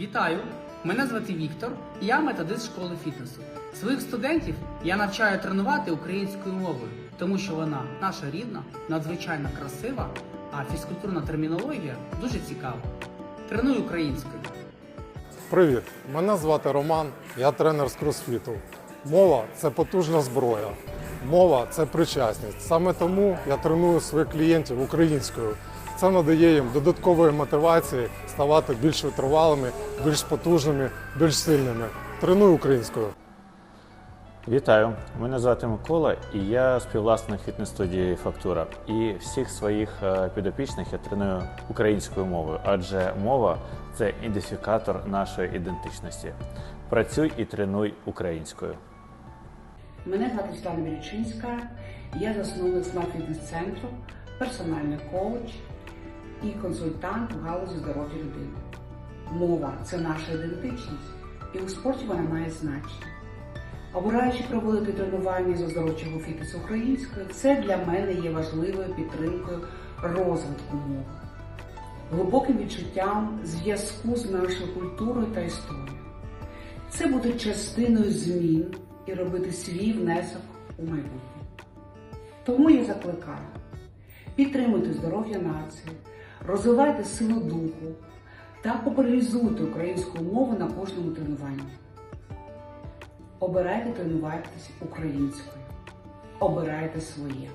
Вітаю! Мене звати Віктор, і я методист школи фітнесу. Своїх студентів я навчаю тренувати українською мовою, тому що вона наша рідна, надзвичайно красива, а фізкультурна термінологія дуже цікава. Треную українською. Привіт! Мене звати Роман, я тренер з кросфіту. Мова це потужна зброя. Мова це причасність. Саме тому я треную своїх клієнтів українською. Це надає їм додаткової мотивації ставати більш витривалими, більш потужними, більш сильними. Треную українською. Вітаю! Мене звати Микола і я співвласник фітнес-студії Фактура. І всіх своїх е, підопічних я треную українською мовою, адже мова це ідентифікатор нашої ідентичності. Працюй і тренуй українською. Мене звати Світлана Вірічинська, я засновник смарт фітнес центру, персональний коуч і консультант у галузі здоров'я людини. Мова це наша ідентичність, і у спорті вона має значення. Обираючи проводити тренування з оздоровчого фітнесу українською, це для мене є важливою підтримкою розвитку мови, глибоким відчуттям зв'язку з нашою культурою та історією. Це бути частиною змін і робити свій внесок у майбутнє. Тому я закликаю: підтримуйте здоров'я нації, розвивайте силу духу та популяризуйте українську мову на кожному тренуванні. Обирайте тренуватися українською. Обирайте своє.